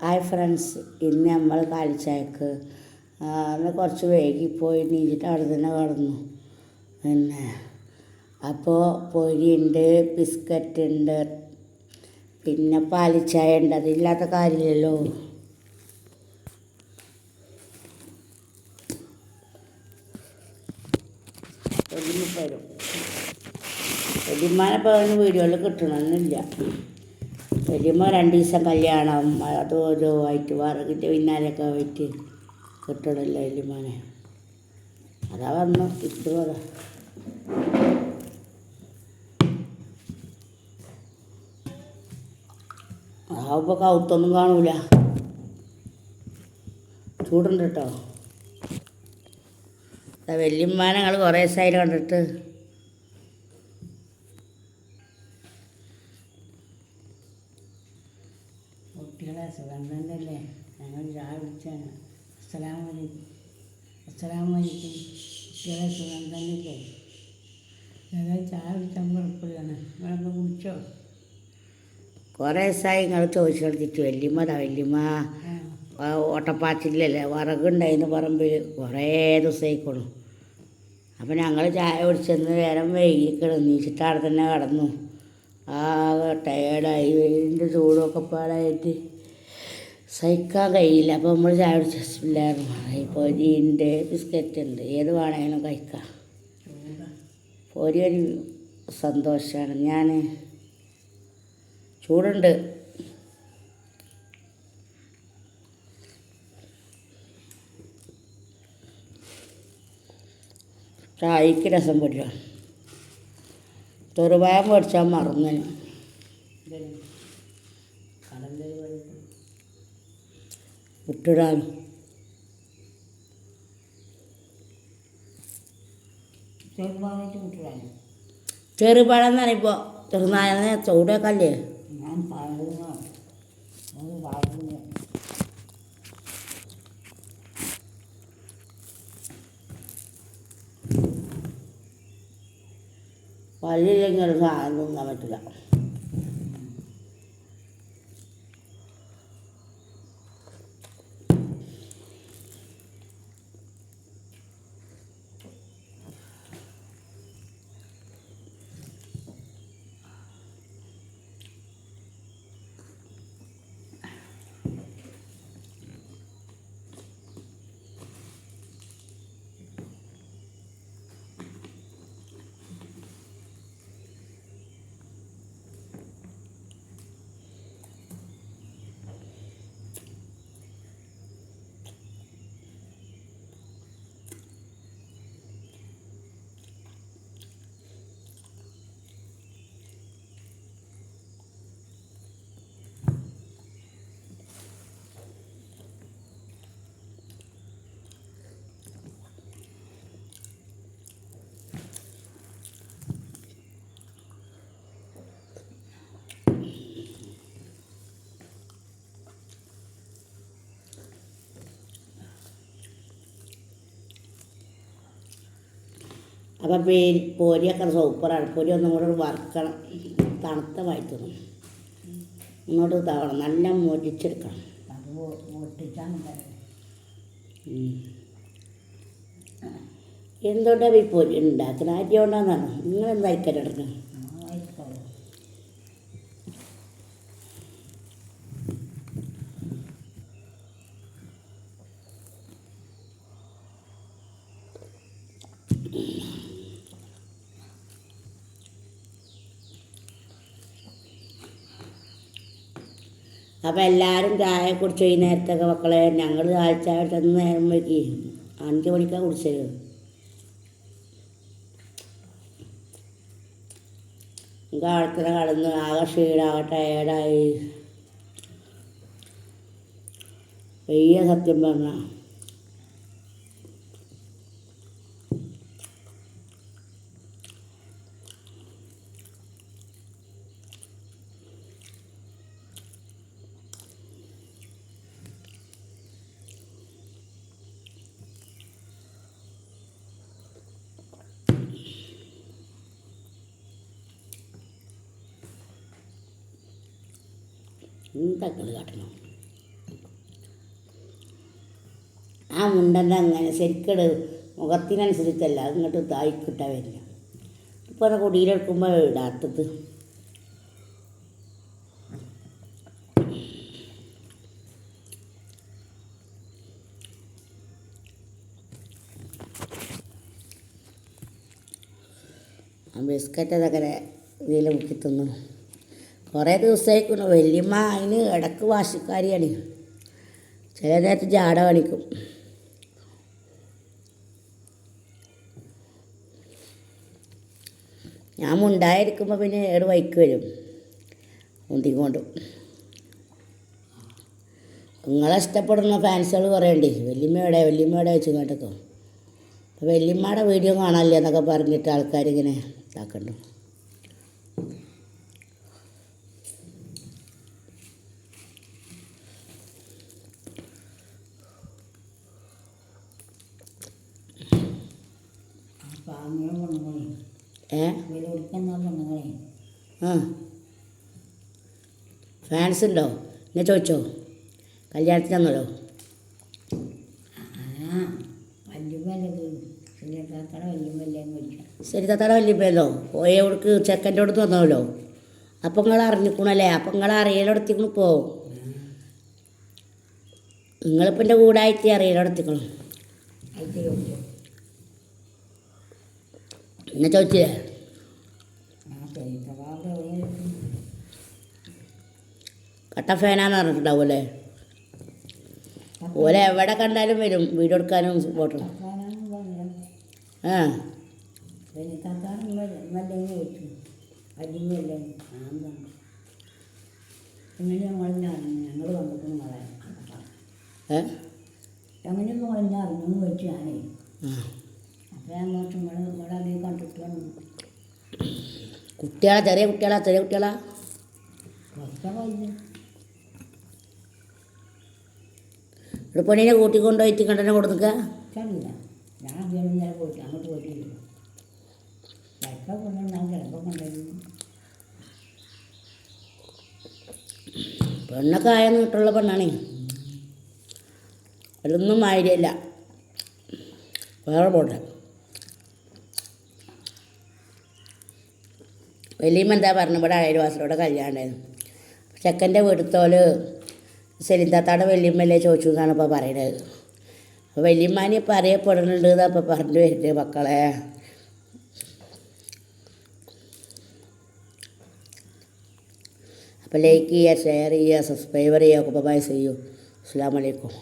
Hi friends ഇന്ന് നമ്മൾ കാലിച്ചായക്ക് കുറച്ച് വൈകിപ്പോയി നീച്ചിട്ട് അവിടെ തന്നെ കിടന്നു പിന്നെ അപ്പോൾ പൊരിയുണ്ട് ബിസ്ക്കറ്റ് ഉണ്ട് പിന്നെ പാലിച്ചായ ഉണ്ട് അതില്ലാത്ത കാര്യമില്ലല്ലോ വലിയ തരും വലിയമ്മാനിപ്പോൾ അവന് വീഡിയോയിൽ കിട്ടണമെന്നില്ല വലിയമ്മ രണ്ട് ദിവസം കല്യാണം അത് ഓരോ ആയിട്ട് വറകിന്റെ പിന്നാലെയൊക്കെ പോയിട്ട് കിട്ടണമല്ലോ വലിയമ്മനെ അതാ വന്നു ഇത് പറ അതാവുമ്പോൾ കൗത്തൊന്നും കാണൂല. ചൂടുണ്ട് കേട്ടോ വല്യമ്മാനെ ഞങ്ങൾ കുറേ ദിവസമായിട്ട് കണ്ടിട്ട് കുട്ടികളെ സുഖം തന്നെയല്ലേ? ഞങ്ങൾ ചായ വലിക്കും അസ്സലാമലൈക്കും അസ്സലാമലൈക്കും മക്കളെ സുഖം തന്നെയല്ലേ? ഞങ്ങൾ ചായ വിളിച്ചാൽ കുഴപ്പമില്ലാണ് നിങ്ങളൊക്കെ കുടിച്ചോ? കുറേ ദിവസമായി നിങ്ങൾ ചോദിച്ചു കൊടുത്തിട്ട് വല്യമ്മതാ വല്യമ്മ. ആ. ഓട്ടപ്പാച്ചിലല്ലേ? വിറകുണ്ടായിരുന്നു പറമ്പിൽ കുറേ ദിവസമായിക്കോളും അപ്പം ഞങ്ങൾ ചായ കുടിച്ചെന്ന് നേരം വൈകി കിടന്നിച്ചിട്ട് അവിടെ തന്നെ കിടന്നു. ആ ടയേർഡായി വെയിലിന്റെ ചൂടൊക്കെ പാടായിട്ട്. സഹിക്കാൻ കഴിയില്ല. അപ്പോൾ നമ്മൾ ചായ കുടിച്ചില്ലായിരുന്നു ജീന്റെ ബിസ്ക്കറ്റ് ഉണ്ട്. ഏത് വേണമെങ്കിലും കഴിക്കാം. ഒരു സന്തോഷമാണ് ഞാൻ ചൂടുണ്ട്. ചായക്ക് രസം പൊരില്ല ചെറുപഴം മേടിച്ചാൽ മറന്നു വിട്ടിടാനും. ചെറുപഴം എന്ന് ഇപ്പോൾ ചെറുനായനെ ചൂടേക്കല്ലേ? ഒരു സാധനം തിന്നാൻ പറ്റില്ല. അപ്പം പേ പൊരിയൊക്കെ സൂപ്പറാണ്. പൊരി ഒന്നും കൂടെ വറുക്കണം. തണുത്ത വായിത്തണം ഇങ്ങോട്ട് തവണം നല്ല മൊരിച്ചെടുക്കണം. എന്തുകൊണ്ടാണ് ഈ പൊരി ഉണ്ടാക്കുന്നത് ആദ്യം കൊണ്ടാന്നാണ്? നിങ്ങൾ അപ്പം എല്ലാവരും ചായ കുടിച്ചു ഈ നേരത്തൊക്കെ മക്കളെ ഞങ്ങൾ ചായ ചെന്ന് നേരം വയ്ക്കി അഞ്ച് മണിക്കാണ് കുടിച്ചത്. കാലത്തിന് കടന്ന് ആകെ ക്ഷീണാകെ ടയേർഡായി വലിയ സത്യം പറഞ്ഞ കളി കാട്ടണം. ആ മുണ്ടന്റെ അങ്ങനെ ശരിക്കട് മുഖത്തിനനുസരിച്ചല്ല ഇങ്ങോട്ട് തായി കിട്ടാൻ വരില്ല ഇപ്പോൾ അത് കുടിയിലെടുക്കുമ്പോൾ ഇടാത്തത്. ബിസ്ക്കറ്റ് അതൊക്കെ ഇതിൽ മുക്കി തിന്നു. കുറേ ദിവസമായിക്കുന്നു. വല്യമ്മ അതിന് ഇടയ്ക്ക് വാശിക്കാരിയാണ്. ചില നേരത്ത് ജാട കാണിക്കും. ഞാൻ മുണ്ടായിരിക്കുമ്പോൾ പിന്നെ ഏട് വൈക്ക് വരും. മുന്തിക്കൊണ്ടും നിങ്ങളെ ഇഷ്ടപ്പെടുന്ന ഫാൻസുകൾ കുറേ ഉണ്ട് വല്യമ്മയുടെ വല്യമ്മയുടെ വെച്ച് കേട്ടൊക്കെ അപ്പോൾ വല്യമ്മയുടെ വീഡിയോ കാണാനില്ല എന്നൊക്കെ പറഞ്ഞിട്ട് ആൾക്കാർ ഇങ്ങനെ ഇതാക്കണ്ടു? ഏ? ഫാൻസ് ഉണ്ടോ? എന്നെ ചോദിച്ചോ. കല്യാണത്തിന് തന്നല്ലോ ശരി താത്താടെ വല്യമ്മയല്ലോ? പോയ അവിടേക്ക് ചെക്കന്റെ അടുത്ത് വന്നല്ലോ അപ്പം നിങ്ങൾ അറിഞ്ഞിക്കണല്ലേ? അപ്പം നിങ്ങൾ അറിയലെടുത്തിക്കണു പോ നിങ്ങളിപ്പോൾ എന്റെ കൂടെ ആയിട്ട് അറിയലെടുത്തിക്കണം. ചോദിച്ചു എന്നെ കട്ട ഫാനാന്ന് പറഞ്ഞിട്ടുണ്ടാവുമല്ലേ ഓലെ എവിടെ കണ്ടാലും വരും വീഡിയോ എടുക്കാനും ഫോട്ടോ പറഞ്ഞത് ആ ഞങ്ങൾ ഏ മോളെന്നെ അറിഞ്ഞു എന്ന് കുട്ടികളാ ചെറിയ കുട്ടികളാ ചെറിയ കുട്ടികളാ. ഇവിടെ പണീനെ ഒരു പോയിട്ട് കണ്ടനെ കൊടുക്കുക ഞാൻ അതിന് ഇന്നലെ പോയിട്ട് അങ്ങോട്ട് പോയിട്ടില്ല. ചിലപ്പോൾ കൊണ്ടുണ്ടാവും ചിലപ്പോൾ കൊണ്ടുവരും. പെണ്ണൊക്കെ ആയെന്ന് കിട്ടുള്ള പെണ്ണാണേ. അതൊന്നും ആയില്ല വേറെ പോട്ടെ. വലിയമ്മ എന്താ പറഞ്ഞു? ഇവിടെ അയൽവാസിലൂടെ കല്യാണമായിരുന്നു ചെക്കന്റെ വീട്ടിത്തോൽ സെലിന്താത്താടെ വലിയമ്മല്ലേ ചോദിച്ചു എന്നാണ് ഇപ്പോൾ പറയണത്. അപ്പോൾ വലിയമ്മാനെ ഇപ്പോൾ അറിയപ്പെടുന്നുണ്ട് എന്നപ്പോൾ പറഞ്ഞു വരുന്നത് മക്കളെ. അപ്പോൾ ലൈക്ക് ചെയ്യുക ഷെയർ ചെയ്യുക സബ്സ്ക്രൈബർ ചെയ്യുക ഒക്കെ ബൈ ചെയ്യൂ. അസ്സാം വലൈക്കും